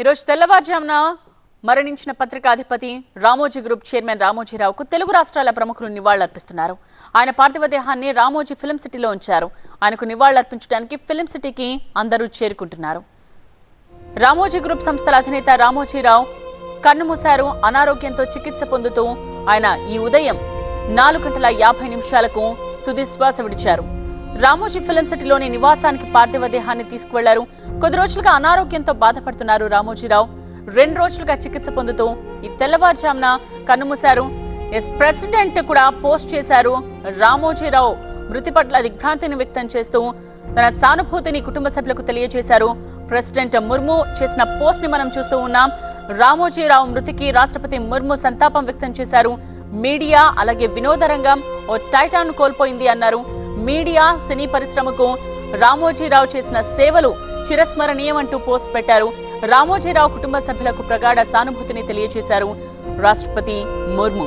ఈరోజు తెల్లవారుజామున మరణించిన పత్రికాధిపతి రామోజీ గ్రూప్ చైర్మన్ రామోజీరావుకు తెలుగు రాష్ట్రాల ప్రముఖులు నివాళులర్పిస్తున్నారు. ఆయన పార్థివ దేహాన్ని రామోజీ ఫిలిం సిటీలో ఉంచారు. ఆయనకు నివాళులర్పించడానికి ఫిలిం సిటీకి అందరూ చేరుకుంటున్నారు. రామోజీ గ్రూప్ సంస్థల అధినేత రామోజీరావు కన్నుమూశారు అనారోగ్యంతో చికిత్స పొందుతూ ఆయన ఈ ఉదయం నాలుగు గంటల యాభై నిమిషాలకు తుది శ్వాస విడిచారు. రామోజీ ఫిలిం సిటీలోని నివాసానికి పార్థివ దేహాన్ని తీసుకువెళ్ళారు. కొద్ది రోజులుగా అనారోగ్యంతో బాధపడుతున్నారు రామోజీరావు. రెండు రోజులుగా చికిత్స పొందుతూ ఈ తెల్లవారుజామున కన్నుమూశారు. ఎస్ ప్రెసిడెంట్ కూడా పోస్ట్ చేశారు రామోజీరావు. మృతి పట్ల దిగ్భ్రాంతిని వ్యక్తం చేస్తూ తన సానుభూతిని కుటుంబ సభ్యులకు తెలియజేశారు. ప్రెసిడెంట్ ముర్ము చేసిన పోస్ట్ని మనం చూస్తూ ఉన్నాం. రామోజీరావు మృతికి రాష్ట్రపతి ముర్ము సంతాపం వ్యక్తం చేశారు. మీడియా అలాగే వినోద రంగం ఓ టైటాన్ కోల్పోయింది అన్నారు. మీడియా సినీ పరిశ్రమకు రామోజీరావు చేసిన సేవలు చిరస్మరణీయమంటూ పోస్ట్ పెట్టారు. రామోజీరావు కుటుంబ సభ్యులకు ప్రగాఢ సానుభూతిని తెలియజేశారు రాష్ట్రపతి ముర్ము.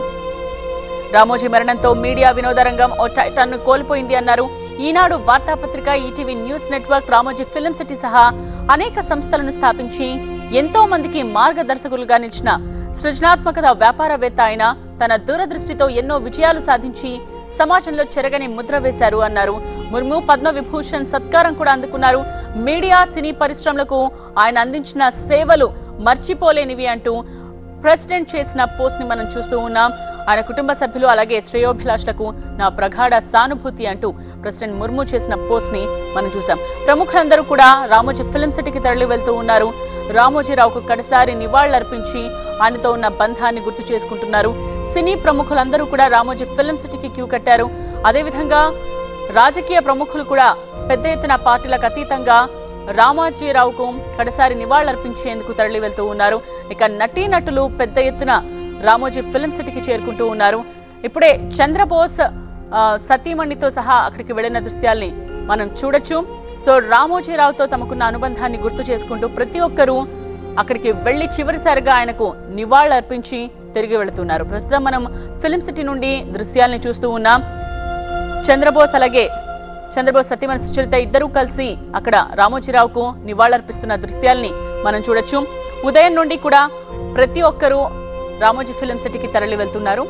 రామోజీ మరణంతో మీడియా వినోద రంగం ఓ టైటాన్ను కోల్పోయింది అన్నారు. ఈనాడు వార్తాపత్రిక ETV news network Ramoji film city సహా అనేక సంస్థలను స్థాపించి ఎంతో మందికి మార్గదర్శకులుగా నిలిచిన సృజనాత్మకత వ్యాపారవేత్త ఆయన తన దూరదృష్టితో ఎన్నో విజయాలు సాధించి సమాజంలో చెరగని ముద్ర వేశారు అన్నారు. ముర్ము పద్మ విభూషణ్ సత్కారం కూడా అందుకున్నారు. మీడియా సినీ పరిశ్రమలకు ఆయన అందించిన సేవలు మర్చిపోలేనివి అంటూ ప్రెసిడెంట్ చేసిన పోస్ట్ని మనం చూస్తూ ఉన్నాం. ఆయన కుటుంబ సభ్యులు అలాగే శ్రేయోభిలాషులకు నా ప్రగాఢ సానుభూతి అంటూ ప్రెసిడెంట్ ముర్ము చేసిన పోస్ట్ని మనం చూసాం ప్రముఖులందరూ కూడా రామోజీ ఫిల్మ్ సిటీకి తరలి వెళ్తూ ఉన్నారు. రామోజీరావుకు కడసారి నివాళులర్పించి ఆయనతో ఉన్న బంధాన్ని గుర్తు చేసుకుంటున్నారు. సినీ ప్రముఖులందరూ కూడా రామోజీ ఫిల్మ్ సిటీకి క్యూ కట్టారు. అదేవిధంగా రాజకీయ ప్రముఖులు కూడా పెద్ద ఎత్తున పార్టీలకు అతీతంగా రామాజీరావుకు కడసారి నివాళులర్పించేందుకు తరలి వెళ్తూ ఉన్నారు. ఇక నటీనటులు పెద్ద ఎత్తున రామోజీ ఫిల్మ్ సిటీకి చేరుకుంటూ ఉన్నారు. ఇప్పుడే చంద్రబోస్ సతీమణితో సహా అక్కడికి వెళ్ళిన దృశ్యాల్ని మనం చూడొచ్చు. సో రామోజీరావుతో తమకున్న అనుబంధాన్ని గుర్తు చేసుకుంటూ ప్రతి ఒక్కరూ అక్కడికి వెళ్ళి చివరిసారిగా ఆయనకు నివాళులర్పించి తిరిగి వెళుతున్నారు. ప్రస్తుతం మనం ఫిలిం సిటీ నుండి దృశ్యాల్ని చూస్తూ ఉన్నాం. చంద్రబోస్ అలాగే చంద్రబోస్ సత్యమన సుచరిత ఇద్దరూ కలిసి అక్కడ రామోజీరావుకు నివాళులర్పిస్తున్న దృశ్యాల్ని మనం చూడొచ్చు. ఉదయం నుండి కూడా ప్రతి ఒక్కరూ రామోజీ ఫిలిం సిటీకి తరలి వెళ్తున్నారు